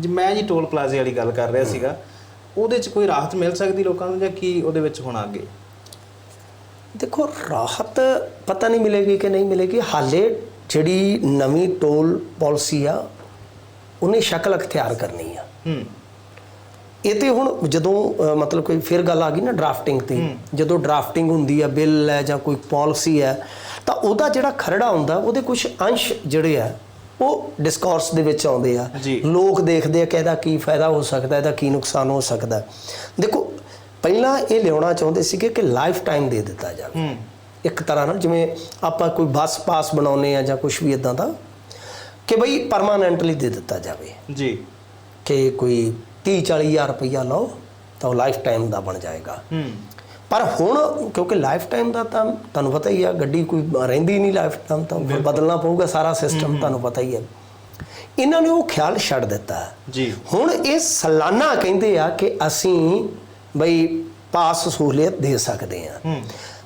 ਜੇ ਮੈਂ ਜੀ ਟੋਲ ਪਲਾਜ਼ੇ ਵਾਲੀ ਗੱਲ ਕਰ ਰਿਹਾ ਸੀਗਾ ਉਹਦੇ 'ਚ ਕੋਈ ਰਾਹਤ ਮਿਲ ਸਕਦੀ ਲੋਕਾਂ ਨੂੰ ਜਾਂ ਕੀ ਉਹਦੇ ਵਿੱਚ ਹੁਣ ਅੱਗੇ? ਦੇਖੋ ਰਾਹਤ ਪਤਾ ਨਹੀਂ ਮਿਲੇਗੀ ਕਿ ਨਹੀਂ ਮਿਲੇਗੀ। ਹਾਲੇ ਜਿਹੜੀ ਨਵੀਂ ਟੋਲ ਪਾਲਿਸੀ ਆ ਉਹਨੇ ਸ਼ਕਲ ਅਖਤਿਆਰ ਕਰਨੀ ਆ। ਹੂੰ। ਇਹ ਤੇ ਹੁਣ ਜਦੋਂ ਮਤਲਬ ਕੋਈ ਫਿਰ ਗੱਲ ਆ ਗਈ ਨਾ ਡਰਾਫਟਿੰਗ ਤੇ। ਜਦੋਂ ਡਰਾਫਟਿੰਗ ਹੁੰਦੀ ਆ ਬਿੱਲ ਹੈ ਜਾਂ ਕੋਈ ਪਾਲਿਸੀ ਹੈ ਤਾਂ ਉਹਦਾ ਜਿਹੜਾ ਖਰੜਾ ਹੁੰਦਾ ਉਹਦੇ ਕੁਝ ਅੰਸ਼ ਜਿਹੜੇ ਆ ਉਹ ਡਿਸਕੋਰਸ ਦੇ ਵਿੱਚ ਆਉਂਦੇ ਆ। ਲੋਕ ਦੇਖਦੇ ਆ ਕਿ ਇਹਦਾ ਕੀ ਫਾਇਦਾ ਹੋ ਸਕਦਾ ਇਹਦਾ ਕੀ ਨੁਕਸਾਨ ਹੋ ਸਕਦਾ। ਦੇਖੋ ਪਹਿਲਾਂ ਇਹ ਲਿਆਉਣਾ ਚਾਹੁੰਦੇ ਸੀਗੇ ਕਿ ਲਾਈਫ ਟਾਈਮ ਦੇ ਦਿੱਤਾ ਜਾਵੇ। ਇੱਕ ਤਰ੍ਹਾਂ ਨਾਲ ਜਿਵੇਂ ਆਪਾਂ ਕੋਈ ਬੱਸ ਪਾਸ ਬਣਾਉਨੇ ਆ ਜਾਂ ਕੁਝ ਵੀ ਇਦਾਂ ਦਾ ਕਿ ਬਈ ਪਰਮਾਨੈਂਟਲੀ ਦੇ ਦਿੱਤਾ ਜਾਵੇ। ਜੀ। ਕਿ ਕੋਈ 30 40 ਹਜ਼ਾਰ ਰੁਪਈਆ ਲਓ ਤਾਂ ਉਹ ਲਾਈਫ ਟਾਈਮ ਦਾ ਬਣ ਜਾਏਗਾ। ਪਰ ਹੁਣ ਕਿਉਂਕਿ ਲਾਈਫ ਟਾਈਮ ਦਾ ਤਾਂ ਤੁਹਾਨੂੰ ਪਤਾ ਹੀ ਆ ਗੱਡੀ ਕੋਈ ਰਹਿੰਦੀ ਨਹੀਂ ਲਾਈਫ ਟਾਈਮ ਤਾਂ ਫਿਰ ਬਦਲਣਾ ਪਊਗਾ ਸਾਰਾ ਸਿਸਟਮ ਤੁਹਾਨੂੰ ਪਤਾ ਹੀ ਹੈ ਇਹਨਾਂ ਨੇ ਉਹ ਖਿਆਲ ਛੱਡ ਦਿੱਤਾ। ਜੀ। ਹੁਣ ਇਹ ਸਾਲਾਨਾ ਕਹਿੰਦੇ ਆ ਕਿ ਅਸੀਂ ਬਈ ਪਾਸ ਸਹੂਲੀਅਤ ਦੇ ਸਕਦੇ ਆ।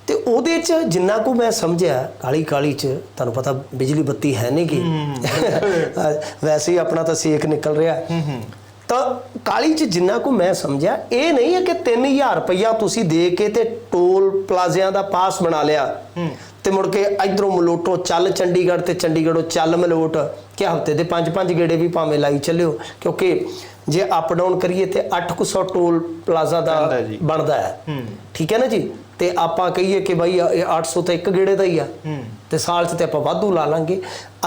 ਤੇ ਉਹਦੇ ਚ ਜਿੰਨਾ ਕੁ ਮੈਂ ਸਮਝਿਆ ਕਾਲੀ ਕਾਲੀ ਚ ਤੁਹਾਨੂੰ ਪਤਾ ਬਿਜਲੀ ਬੱਤੀ ਹੈ ਨਹੀਂ ਗੀ। ਵੈਸੇ ਹੀ ਆਪਣਾ ਤਾਂ ਸੇਕ ਨਿਕਲ ਰਿਹਾ। ਹੂੰ ਹੂੰ। ਤਾਂ ਕਾਲੀ ਚ ਜਿੰਨਾ ਕੁ ਮੈਂ ਸਮਝਿਆ ਇਹ ਨਹੀਂ ਹੈ ਕਿ 3000 ਰੁਪਇਆ ਤੁਸੀਂ ਦੇ ਕੇ ਤੇ ਟੋਲ ਪਲਾਜ਼ਿਆਂ ਦਾ ਪਾਸ ਬਣਾ ਲਿਆ। ਤੇ ਮੁੜ ਕੇ ਇਧਰੋਂ ਮਲੋਟੋ ਚੱਲ ਚੰਡੀਗੜ੍ਹ ਤੇ ਚੰਡੀਗੜ੍ਹੋਂ ਚੱਲ ਮਲੋਟ ਕਿ ਹਫ਼ਤੇ ਦੇ ਪੰਜ ਪੰਜ ਗੇੜੇ ਵੀ ਭਾਵੇਂ ਲਾਈ ਚੱਲਿਓ ਕਿਉਂਕਿ ਜੇ ਅਪ ਡਾਊਨ ਕਰੀਏ ਤੇ 800 ਟੋਲ ਪਲਾਜ਼ਾ ਦਾ ਬਣਦਾ ਹੂੰ। ਠੀਕ ਹੈ ਨਾ ਜੀ? ਤੇ ਆਪਾਂ ਕਹੀਏ ਕਿ ਭਾਈ ਇਹ 800 ਤਾਂ ਇੱਕ ਗੇੜੇ ਦਾ ਹੀ ਆ। ਤੇ ਸਾਲ 'ਚ ਤੇ ਆਪਾਂ ਵਾਧੂ ਲਾ ਲਾਂਗੇ।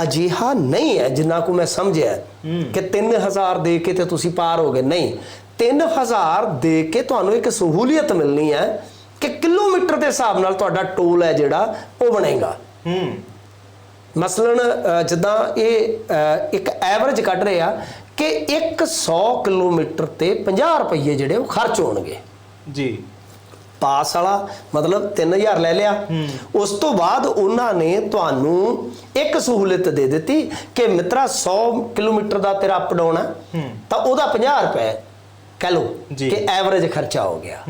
ਅਜਿਹਾ ਨਹੀਂ ਹੈ ਜਿੰਨਾ ਕੋ ਮੈਂ ਸਮਝਿਆ ਕਿ 3000 ਦੇ ਕੇ ਤੇ ਤੁਸੀਂ ਪਾਰ ਹੋ ਗਏ। ਨਹੀਂ 3000 ਦੇ ਕੇ ਤੁਹਾਨੂੰ ਇੱਕ ਸਹੂਲੀਅਤ ਮਿਲਣੀ ਹੈ ਕਿ ਕਿਲੋਮੀਟਰ ਦੇ ਹਿਸਾਬ ਨਾਲ ਤੁਹਾਡਾ ਟੋਲ ਹੈ ਜਿਹੜਾ ਉਹ ਬਣੇਗਾ। ਹੂੰ। ਮਸਲਨ ਜਿੱਦਾਂ ਇਹ ਇੱਕ ਐਵਰੇਜ ਕੱਢ ਰਹੇ ਆ ਕਿ 100 ਕਿਲੋਮੀਟਰ ਤੇ 50 ਰੁਪਏ ਜਿਹੜੇ ਉਹ ਖਰਚ ਹੋਣਗੇ। ਜੀ। ਪਾਸ ਵਾਲਾ ਮਤਲਬ 3000 ਲੈ ਲਿਆ। ਉਸ ਤੋਂ ਬਾਅਦ ਉਹਨਾਂ ਨੇ ਤੁਹਾਨੂੰ ਇੱਕ ਸਹੂਲਤ ਦੇ ਦਿੱਤੀ ਕਿ ਮਿੱਤਰਾ 100 ਕਿਲੋਮੀਟਰ ਦਾ ਤੇਰਾ ਅਪ ਡਾਊਨ ਹੈ। ਤਾਂ ਉਹਦਾ 50 ਰੁਪਏ ਕਹ ਲੋ ਜੀ। ਕਿ ਐਵਰੇਜ ਖਰਚਾ ਹੋ ਗਿਆ।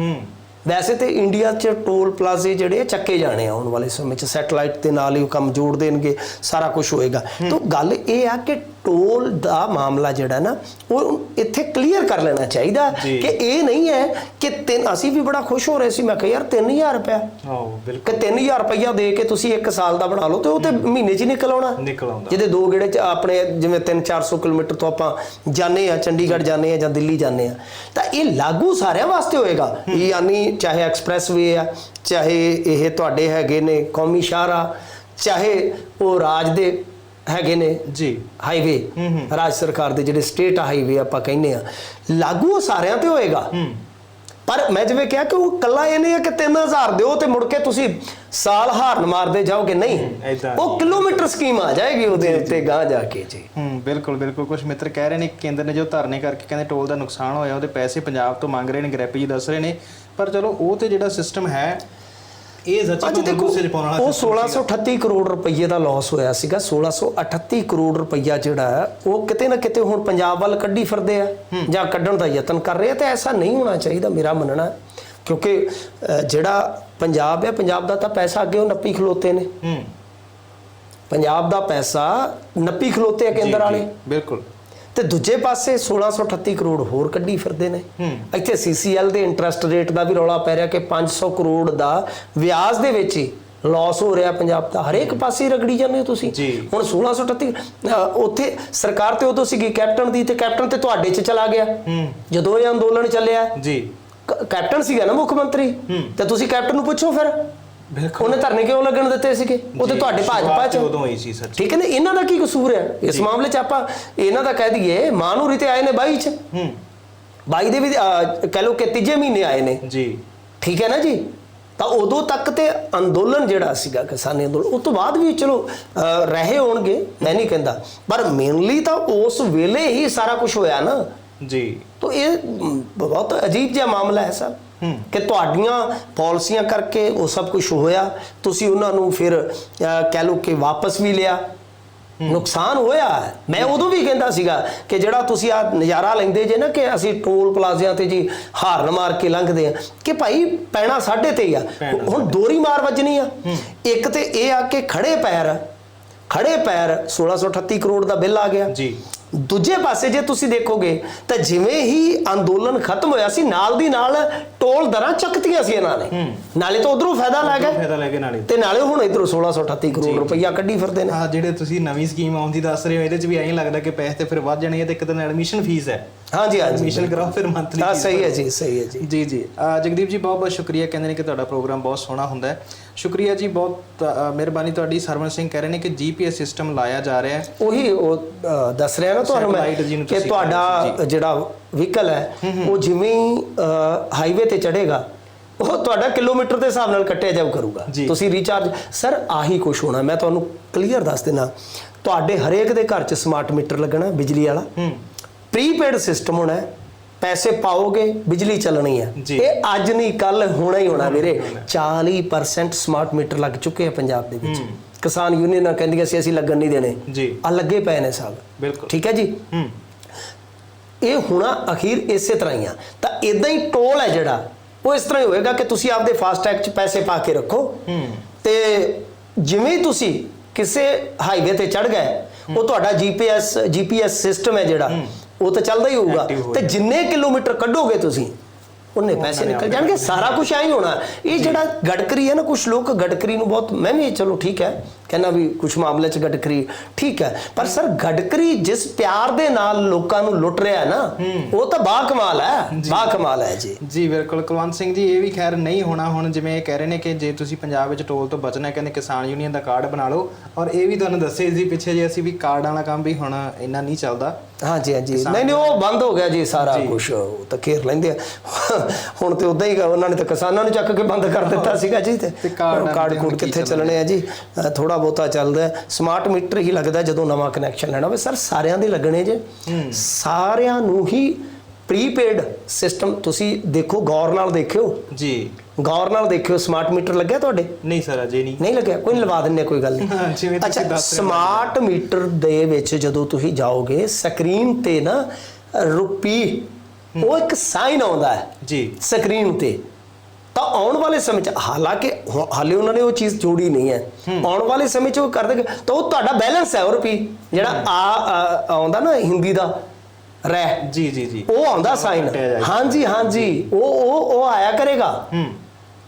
ਵੈਸੇ ਤੇ ਇੰਡੀਆ 'ਚ ਟੋਲ ਪਲਾਜ਼ੇ ਜਿਹੜੇ ਆ ਚੱਕੇ ਜਾਣੇ ਆ ਆਉਣ ਵਾਲੇ ਸਮੇਂ 'ਚ। ਸੈਟਲਾਈਟ ਦੇ ਨਾਲ ਹੀ ਉਹ ਕੰਮ ਜੋੜ ਦੇਣਗੇ ਸਾਰਾ ਕੁਝ ਹੋਏਗਾ। ਤਾਂ ਗੱਲ ਇਹ ਆ ਕਿ ਟੋਲ ਦਾ ਮਾਮਲਾ ਜਿਹੜਾ ਨਾ ਉਹ ਇੱਥੇ ਕਲੀਅਰ ਕਰ ਲੈਣਾ ਚਾਹੀਦਾ। ਕਿ ਇਹ ਨਹੀਂ ਹੈ ਕਿ ਤਿੰਨ ਅਸੀਂ ਵੀ ਬੜਾ ਖੁਸ਼ ਹੋ ਰਹੇ ਸੀ ਮੈਂ ਕਿਹਾ ਯਾਰ 3000 ਰੁਪਇਆ। ਆਓ ਬਿਲਕੁਲ। ਕਿ 3000 ਰੁਪਇਆ ਦੇ ਕੇ ਤੁਸੀਂ 1 ਸਾਲ ਦਾ ਬਣਾ ਲਓ ਤੇ ਉਹ ਤੇ ਮਹੀਨੇ 'ਚ ਹੀ ਨਿਕਲ ਆਉਣਾ। ਨਿਕਲ ਆਉਂਦਾ। ਜਿਹਦੇ ਦੋ ਗੇੜੇ ਚ ਆਪਣੇ ਜਿਵੇਂ 3-400 ਕਿਲੋਮੀਟਰ ਤੋਂ ਆਪਾਂ ਜਾਣੇ ਆ ਚੰਡੀਗੜ੍ਹ ਜਾਣੇ ਆ ਜਾਂ ਦਿੱਲੀ ਜਾਣੇ ਆ ਤਾਂ ਇਹ ਲਾਗੂ ਸਾਰਿਆਂ ਵਾਸਤੇ ਹੋਏਗਾ। ਯਾਨੀ ਚਾਹੇ ਐਕਸਪ੍ਰੈਸਵੇ ਆ ਚਾਹੇ ਇਹ ਤੁਹਾਡੇ ਹੈਗੇ ਨੇ ਕੌਮੀ ਸ਼ਾਹਰਾ ਚਾਹੇ ਉਹ ਰਾਜ ਦੇ ਹੈਗੇ ਨੇ ਜੀ। ਹਾਈਵੇ ਰਾਜ ਸਰਕਾਰ ਦੇ ਜਿਹੜੇ ਸਟੇਟ ਹਾਈਵੇ ਆਪਾਂ ਕਹਿੰਦੇ ਆ ਲਾਗੂ ਉਹ ਸਾਰਿਆਂ ਤੇ ਹੋਏਗਾ। ਪਰ ਮੈਂ ਜਿਵੇਂ ਕਿਹਾ ਕਿ ਉਹ ਕੱਲਾ ਇਹ ਨਹੀਂ ਹੈ ਕਿ 3000 ਦਿਓ ਤੇ ਮੁੜ ਕੇ ਤੁਸੀਂ ਸਾਲ ਹਾਰਨ ਮਾਰਦੇ ਜਾਓਗੇ ਨਹੀਂ। ਉਹ ਕਿਲੋਮੀਟਰ ਸਕੀਮ ਆ ਜਾਏਗੀ ਉਹਦੇ ਉੱਤੇ ਗਾਂ ਜਾ ਕੇ ਜੀ। ਹੂੰ ਬਿਲਕੁਲ ਬਿਲਕੁਲ। ਕੁਝ ਮਿੱਤਰ ਕਹਿ ਰਹੇ ਨੇ ਕਿ ਕੇਂਦਰ ਨੇ ਜੋ ਧਰਨੇ ਕਰਕੇ ਕਹਿੰਦੇ ਟੋਲ ਦਾ ਨੁਕਸਾਨ ਹੋਇਆ ਉਹਦੇ ਪੈਸੇ ਪੰਜਾਬ ਤੋਂ ਮੰਗ ਰਹੇ ਨੇ ਗ੍ਰੈਪੀ ਜੀ ਦੱਸ ਰਹੇ ਨੇ। ਪਰ ਚਲੋ ਉਹ ਤੇ ਜਿਹੜਾ ਸਿਸਟਮ ਹੈ ਇਹ ਸੱਚੀ ਅੱਜ ਦੇਖੋ ਉਹ system ਸੀਗਾ। 1638 ਕਰੋੜ ਰੁਪਏ ਦਾ ਲਾਸ ਹੋਇਆ ਸੀਗਾ 1638 ਕਰੋੜ ਰੁਪਈਆ ਜਿਹੜਾ ਉਹ ਕਿਤੇ ਨਾ ਕਿਤੇ ਹੁਣ ਪੰਜਾਬ ਵੱਲ ਕੱਢੀ ਫਿਰਦੇ ਆ ਜਾਂ ਕੱਢਣ ਦਾ ਯਤਨ ਕਰ ਰਹੇ ਆ ਤੇ ਐਸਾ ਨਹੀਂ ਹੋਣਾ ਚਾਹੀਦਾ ਮੇਰਾ ਮੰਨਣਾ। ਕਿਉਂਕਿ ਜਿਹੜਾ ਪੰਜਾਬ ਹੈ ਪੰਜਾਬ ਦਾ ਤਾਂ ਪੈਸਾ ਅੱਗੇ ਉਹ ਨੱਪੀ ਖਲੋਤੇ ਨੇ। ਹੂੰ। ਪੰਜਾਬ ਦਾ ਪੈਸਾ ਨੱਪੀ ਖਲੋਤੇ ਆ ਕੇਂਦਰ ਵਾਲੇ। ਬਿਲਕੁਲ। ਤੇ ਦੂਜੇ ਪਾਸੇ 1638 ਕਰੋੜ ਹੋਰ ਕੱਢੀ ਫਿਰਦੇ ਨੇ। ਇੱਥੇ ਸੀਸੀਐਲ ਦੇ ਇੰਟਰਸਟ ਰੇਟ ਦਾ ਵੀ ਰੌਲਾ ਪੈ ਰਿਹਾ ਕਿ 500 ਕਰੋੜ ਦਾ ਵਿਆਜ ਦੇ ਵਿੱਚ ਹੀ ਲਾਸ ਹੋ ਰਿਹਾ ਪੰਜਾਬ ਦਾ। ਹਰੇਕ ਪਾਸੇ ਰਗੜੀ ਜਾਂਦੇ ਹੋ ਤੁਸੀਂ। ਹੁਣ 1638 ਅ, ਉੱਥੇ ਸਰਕਾਰ ਤੇ ਉਦੋਂ ਸੀਗੀ ਕੈਪਟਨ ਦੀ ਤੇ ਕੈਪਟਨ ਤੇ ਤੁਹਾਡੇ 'ਚ ਚਲਾ ਗਿਆ। ਜਦੋਂ ਇਹ ਅੰਦੋਲਨ ਚੱਲਿਆ ਜੀ। ਕੈਪਟਨ ਸੀਗਾ ਨਾ ਮੁੱਖ ਮੰਤਰੀ। ਤੇ ਤੁਸੀਂ ਕੈਪਟਨ ਨੂੰ ਪੁੱਛੋ ਫਿਰ। ਬਿਲਕੁਲ। ਉਹਨੇ ਧਰਨੇ ਕਿਉਂ ਲੱਗਣ ਦਿੱਤੇ ਸੀਗੇ? ਉਹ ਤੇ ਤੁਹਾਡੇ ਭਾਜਪਾ 'ਚ ਉਦੋਂ ਹੋਈ ਸੀ ਸੱਚ। ਠੀਕ ਹੈ ਨਾ? ਇਹਨਾਂ ਦਾ ਕੀ ਕਸੂਰ ਹੈ? ਇਸ ਮਾਮਲੇ 'ਚ ਆਪਾਂ ਇਹਨਾਂ ਦਾ ਕਹਿ ਦਈਏ ਮਾਨੂਰੀ ਤੇ ਆਏ ਨੇ 22 'ਚ। ਹੂੰ। 22 ਦੇ ਵੀ ਕਹਿ ਲਓ ਕਿ ਤੀਜੇ ਮਹੀਨੇ ਆਏ ਨੇ। ਜੀ। ਠੀਕ ਹੈ ਨਾ ਜੀ? ਤਾਂ ਉਦੋਂ ਤੱਕ ਤੇ ਅੰਦੋਲਨ ਜਿਹੜਾ ਸੀਗਾ ਕਿਸਾਨੀ ਅੰਦੋਲਨ ਉਸ ਤੋਂ ਬਾਅਦ ਵੀ ਚਲੋ ਰਹੇ ਹੋਣਗੇ ਮੈਂ ਨਹੀਂ ਕਹਿੰਦਾ। ਪਰ ਮੇਨਲੀ ਤਾਂ ਉਸ ਵੇਲੇ ਹੀ ਸਾਰਾ ਕੁਝ ਹੋਇਆ ਨਾ। ਜੀ। ਤਾਂ ਇਹ ਬਹੁਤ ਅਜੀਬ ਜਿਹਾ ਮਾਮਲਾ ਹੈ ਸਰ। ਹੂੰ। ਕਿ ਤੁਹਾਡੀਆਂ ਪਾਲਿਸੀਆਂ ਕਰਕੇ ਉਹ ਸਭ ਕੁਝ ਹੋਇਆ ਤੁਸੀਂ ਉਹਨਾਂ ਨੂੰ ਫਿਰ ਕਹਿ ਲਓ ਕਿ ਵਾਪਸ ਵੀ ਲਿਆ। ਨੁਕਸਾਨ ਹੋਇਆ। ਮੈਂ ਉਦੋਂ ਵੀ ਕਹਿੰਦਾ ਸੀਗਾ ਕਿ ਜਿਹੜਾ ਤੁਸੀਂ ਆ ਨਜ਼ਾਰਾ ਲੈਂਦੇ ਜੇ ਨਾ ਕਿ ਅਸੀਂ ਟੋਲ ਪਲਾਜ਼ਿਆਂ ਤੇ ਜੀ ਹਾਰਨ ਮਾਰ ਕੇ ਲੰਘਦੇ ਆ ਕਿ ਭਾਈ ਪੈਣਾ ਸਾਡੇ ਤੇ ਹੀ ਆ ਹੁਣ ਦੋਰੀ ਮਾਰ ਵੱਜਣੀ ਆ। ਇੱਕ ਤੇ ਇਹ ਆ ਕਿ ਖੜੇ ਪੈਰ ਖੜੇ ਪੈਰ 1638 ਕਰੋੜ ਦਾ ਬਿੱਲ ਆ ਗਿਆ। ਜੀ। ਦੂਜੇ ਪਾਸੇ ਜੇ ਤੁਸੀਂ ਦੇਖੋਗੇ ਤਾਂ ਜਿਵੇਂ ਹੀ ਅੰਦੋਲਨ ਖਤਮ ਹੋਇਆ ਸੀ ਨਾਲ ਦੀ ਨਾਲ ਟੋਲ ਦਰਾਂ ਚੱਕਤੀਆਂ ਸੀ ਇਹਨਾਂ ਨੇ। ਨਾਲੇ ਤਾਂ ਉਧਰੋਂ ਫਾਇਦਾ ਲੈ ਗਏ। ਫਾਇਦਾ ਲੈ ਕੇ ਨਾਲੇ। ਤੇ ਨਾਲੇ ਹੁਣ ਇਧਰੋਂ 1638 ਕਰੋੜ ਰੁਪਈਆ ਕੱਢੀ ਫਿਰਦੇ ਨੇ। ਆ ਜਿਹੜੇ ਤੁਸੀਂ ਨਵੀਂ ਸਕੀਮ ਆਉਂਦੀ ਦੱਸ ਰਹੇ ਹੋ ਇਹਦੇ ਚ ਵੀ ਐਂ ਲੱਗਦਾ ਕਿ ਪੈਸੇ ਤੇ ਫਿਰ ਵੱਧ ਜਾਣਗੇ ਤੇ ਇੱਕ ਦਿਨ ਐਡਮਿਸ਼ਨ ਫੀਸ ਹੈ। ਹਾਂਜੀ ਹਾਂਜੀ ਐਡਮਿਸ਼ਨ ਕਰਾਓ ਫਿਰ ਮੰਥਲੀ ਹਾਂ ਸਹੀ ਹੈ ਜੀ ਸਹੀ ਹੈ ਜੀ। ਜੀ ਜੀ। ਜਗਦੀਪ ਜੀ ਬਹੁਤ ਬਹੁਤ ਸ਼ੁਕਰੀਆ। ਕਹਿੰਦੇ ਨੇ ਕਿ ਤੁਹਾਡਾ ਪ੍ਰੋਗਰਾਮ ਬਹੁਤ ਸੋਹਣਾ ਹੁੰਦਾ ਹੈ। ਸ਼ੁਕਰੀਆ ਜੀ ਬਹੁਤ ਮਿਹਰਬਾਨੀ ਤੁਹਾਡੀ। ਸਰਵਨ ਸਿੰਘ ਕਹਿ ਰਹੇ ਨੇ ਕਿ ਜੀਪੀਐਸ ਸਿਸਟਮ ਲਾਇਆ ਜਾ ਰਿਹਾ ਹੈ। ਉਹੀ ਉਹ ਦੱਸ ਰਿਹਾ ਨਾ ਤੁਹਾਨੂੰ ਮੈਂ ਕਿ ਤੁਹਾਡਾ ਜਿਹੜਾ ਵਹੀਕਲ ਹੈ ਉਹ ਜਿਵੇਂ ਹਾਈਵੇ ਤੇ ਚੜੇਗਾ ਉਹ ਤੁਹਾਡਾ ਕਿਲੋਮੀਟਰ ਦੇ ਹਿਸਾਬ ਨਾਲ ਕੱਟਿਆ ਜਾਊ ਕਰੂਗਾ। ਤੁਸੀਂ ਰੀਚਾਰਜ ਸਰ ਆਹੀ ਕੁਝ ਹੋਣਾ। ਮੈਂ ਤੁਹਾਨੂੰ ਕਲੀਅਰ ਦੱਸ ਦੇਣਾ ਤੁਹਾਡੇ ਹਰੇਕ ਦੇ ਘਰ 'ਚ ਸਮਾਰਟ ਮੀਟਰ ਲੱਗਣਾ ਬਿਜਲੀ ਵਾਲਾ। ਹੂੰ। ਪ੍ਰੀਪੇਡ ਸਿਸਟਮ ਹੋਣਾ ਹੈ ਪੈਸੇ ਪਾਓਗੇ ਬਿਜਲੀ ਚੱਲਣੀ ਹੈ। ਇਹ ਅੱਜ ਨਹੀਂ ਕੱਲ ਹੋਣਾ ਹੀ ਹੋਣਾ ਵੀਰੇ। 40% ਸਮਾਰਟ ਮੀਟਰ ਲੱਗ ਚੁੱਕੇ ਆ ਪੰਜਾਬ ਦੇ ਵਿੱਚ। ਕਿਸਾਨ ਯੂਨੀਅਨਾਂ ਕਹਿੰਦੀਆਂ ਸੀ ਅਸੀਂ ਲੱਗਣ ਨਹੀਂ ਦੇਣੇ। ਜੀ। ਆ ਲੱਗੇ ਪਏ ਨੇ ਸਭ ਬਿਲਕੁਲ। ਠੀਕ ਹੈ ਜੀ? ਇਹ ਹੁਣਾ ਅਖੀਰ ਇਸੇ ਤਰ੍ਹਾਂ ਹੀ ਆ। ਤਾਂ ਇਦਾਂ ਹੀ ਟੋਲ ਹੈ ਜਿਹੜਾ ਉਹ ਇਸ ਤਰ੍ਹਾਂ ਹੀ ਹੋਏਗਾ ਕਿ ਤੁਸੀਂ ਆਪਦੇ ਫਾਸਟੈਗ 'ਚ ਪੈਸੇ ਪਾ ਕੇ ਰੱਖੋ। ਤੇ ਜਿਵੇਂ ਤੁਸੀਂ ਕਿਸੇ ਹਾਈਵੇ ਤੇ ਚੜ ਗਏ ਉਹ ਤੁਹਾਡਾ ਜੀਪੀਐਸ ਜੀਪੀਐਸ ਸਿਸਟਮ ਹੈ ਜਿਹੜਾ। ਉਹ ਤਾਂ ਚੱਲਦਾ ਹੀ ਹੋਊਗਾ। ਤੇ ਜਿੰਨੇ ਕਿਲੋਮੀਟਰ ਕੱਢੋਗੇ ਤੁਸੀਂ ਉਹਨੇ ਪੈਸੇ ਨਿਕਲ ਜਾਣਗੇ ਸਾਰਾ ਕੁਝ ਐਂ ਹੀ ਹੋਣਾ। ਇਹ ਜਿਹੜਾ ਗੜਕਰੀ ਹੈ ਨਾ ਕੁਝ ਲੋਕ ਗੜਕਰੀ ਨੂੰ ਬਹੁਤ ਮੈਂ ਵੀ ਚਲੋ ਠੀਕ ਹੈ। ਕਹਿੰਦਾ ਵੀ ਕੁਝ ਮਾਮਲੇ 'ਚ ਗੜਕਰੀ ਠੀਕ ਹੈ ਪਰ ਸਰ ਗੜਕਰੀ ਜਿਸ ਪਿਆਰ ਦੇ ਨਾਲ ਲੋਕਾਂ ਨੂੰ ਲੁੱਟ ਰਿਹਾ ਹੈ ਨਾ ਉਹ ਤਾਂ ਬਾ ਕਮਾਲ ਹੈ ਬਾ ਕਮਾਲ ਹੈ ਜੀ। ਜੀ ਬਿਲਕੁਲ। ਕੁਲਵੰਤ ਸਿੰਘ ਜੀ ਇਹ ਵੀ ਖੈਰ ਨਹੀਂ ਹੋਣਾ ਹੁਣ ਜਿਵੇਂ ਇਹ ਕਹਿ ਰਹੇ ਨੇ ਕਿ ਜੇ ਤੁਸੀਂ ਪੰਜਾਬ ਵਿੱਚ ਟੋਲ ਤੋਂ ਬਚਣਾ ਹੈ, ਕਹਿੰਦੇ ਕਿਸਾਨ ਯੂਨੀਅਨ ਦਾ ਕਾਰਡ ਬਣਾ ਲਓ। ਔਰ ਇਹ ਵੀ ਤੁਹਾਨੂੰ ਦੱਸੇ ਸੀ ਪਿੱਛੇ ਜੇ ਅਸੀਂ ਵੀ ਕਾਰਡਾਂ ਵਾਲਾ ਕੰਮ ਵੀ ਹੁਣ ਇੰਨਾ ਨਹੀਂ ਚੱਲਦਾ। ਹਾਂਜੀ ਹਾਂਜੀ। ਨਹੀਂ ਨਹੀਂ ਉਹ ਬੰਦ ਹੋ ਗਿਆ ਜੀ ਸਾਰਾ ਕੁਝ ਉਹ ਤਾਂ ਘੇਰ ਲੈਂਦੇ ਆ। ਹੁਣ ਤੇ ਉਦਾਂ ਹੀ ਉਹਨਾਂ ਨੇ ਤਾਂ ਕਿਸਾਨਾਂ ਨੂੰ ਚੱਕ ਕੇ ਬੰਦ ਕਰ ਦਿੱਤਾ ਸੀਗਾ ਜੀ ਤੇ ਕਾਰਡ ਕਾਰਡ ਕੋਡ ਕਿੱਥੇ ਚੱਲਣੇ ਆ ਜੀ? ਥੋੜਾ ਬਹੁਤਾ ਚੱਲਦਾ ਸਮਾਰਟ ਮੀਟਰ ਹੀ ਲੱਗਦਾ ਜਦੋਂ ਨਵਾਂ ਕਨੈਕਸ਼ਨ ਲੈਣਾ ਹੋਵੇ। ਸਰ ਸਾਰਿਆਂ ਦੇ ਲੱਗਣੇ ਜੇ। ਸਾਰਿਆਂ ਨੂੰ ਹੀ ਪ੍ਰੀਪੇਡ ਸਿਸਟਮ ਤੁਸੀਂ ਦੇਖੋ ਗੌਰ ਨਾਲ ਦੇਖਿਓ। ਜੀ। ਗੌਰ ਨਾਲ ਦੇਖਿਓ ਸਮਾਰਟ ਮੀਟਰ ਲੱਗਿਆ ਤੁਹਾਡੇ? ਨਹੀਂ ਸਰ ਅਜੇ ਨਹੀਂ। ਨਹੀਂ ਲੱਗਿਆ? ਕੋਈ ਲਵਾ ਦਿੰਨੇ ਕੋਈ ਗੱਲ ਨਹੀਂ ਜਿਵੇਂ ਤੁਸੀਂ ਦੱਸ। ਸਮਾਰਟ ਮੀਟਰ ਦੇ ਵਿੱਚ ਜਦੋਂ ਤੁਸੀਂ ਜਾਓਗੇ ਸਕਰੀਨ ਤੇ ਨਾ ਰੁਪੀ ਉਹ ਇੱਕ ਸਾਈਨ ਆਉਂਦਾ ਹੈ। ਜੀ। ਸਕਰੀਨ ਤੇ। ਤਾਂ ਆਉਣ ਵਾਲੇ ਸਮੇਂ 'ਚ ਹਾਲਾਂਕਿ ਹੁ- ਹਾਲੇ ਉਹਨਾਂ ਨੇ ਉਹ ਚੀਜ਼ ਜੋੜੀ ਨਹੀਂ ਹੈ। ਆਉਣ ਵਾਲੇ ਸਮੇਂ 'ਚ ਉਹ ਕਰ ਦੇਗੇ ਤਾਂ ਉਹ ਤੁਹਾਡਾ ਬੈਲੈਂਸ ਹੈ ਉਹ ਰੁਪੀ ਜਿਹੜਾ ਆ ਆ- ਆਉਂਦਾ ਨਾ ਹਿੰਦੀ ਦਾ ਰਹਿ। ਜੀ ਜੀ ਜੀ। ਉਹ ਆਉਂਦਾ ਸਾਈਨ ਕੱਟਿਆ ਜਾਏਗਾ। ਹਾਂਜੀ ਹਾਂਜੀ। ਉਹ ਉਹ ਉਹ ਆਇਆ ਕਰੇਗਾ। ਹੂੰ।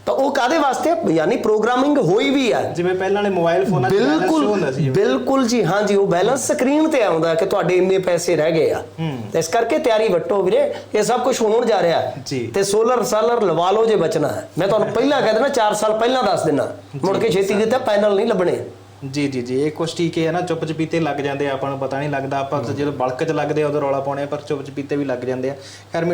ਤਾਂ ਉਹ ਕਾਦੇ ਵਾਸਤੇ ਹੈ? ਯਾਨੀ ਪ੍ਰੋਗਰਾਮਿੰਗ ਹੋਈ ਵੀ ਹੈ ਜਿਵੇਂ ਪਹਿਲਾਂ ਵਾਲੇ ਮੋਬਾਈਲ ਫੋਨਾਂ 'ਚ ਬਿਲਕੁਲ ਹੁੰਦਾ ਸੀ ਜਿਵੇਂ। ਬਿਲਕੁਲ ਜੀ ਹਾਂਜੀ ਉਹ ਬੈਲੈਂਸ ਸਕਰੀਨ ਤੇ ਆਉਂਦਾ ਕਿ ਤੁਹਾਡੇ ਇੰਨੇ ਪੈਸੇ ਰਹਿ ਗਏ ਆ ਹੂੰ। ਤੇ ਇਸ ਕਰਕੇ ਤਿਆਰੀ ਵੱਟੋ ਵੀਰੇ ਇਹ ਸਭ ਕੁਝ ਹੋਣ ਜਾ ਰਿਹਾ ਹੈ। ਜੀ। ਤੇ ਸੋਲਰ ਸਾਲਰ ਲਵਾ ਲਓ ਜੇ ਬਚਣਾ ਹੈ ਮੈਂ ਤੁਹਾਨੂੰ ਪਹਿਲਾਂ ਕਹਿ ਦੇਣਾ 4 ਸਾਲ ਪਹਿਲਾਂ ਦੱਸ ਦੇਣਾ ਮੁੜ ਕੇ ਛੇਤੀ ਕਿਤੇ ਪੈਨਲ ਨਹੀਂ ਲੱਭਣੇ ਜੀ ਜੀ ਜੀ ਇਹ ਕੁਛ ਟੀਕੇ ਹੈ ਨਾ ਚੁੱਪ ਚਪੀਤੇ ਲੱਗ ਜਾਂਦੇ ਆ ਆਪਾਂ ਨੂੰ ਪਤਾ ਨਹੀਂ ਲੱਗਦਾ ਆਪਾਂ ਜਦੋਂ ਬਲਕ 'ਚ ਲੱਗਦੇ ਆ ਉਦੋਂ ਰੌਲਾ ਪਾਉਣੇ ਆ, ਪਰ ਚੁੱਪ ਚਪੀਤੇ ਵੀ ਲੱਗ ਜਾਂਦੇ ਆ ਖੈਰ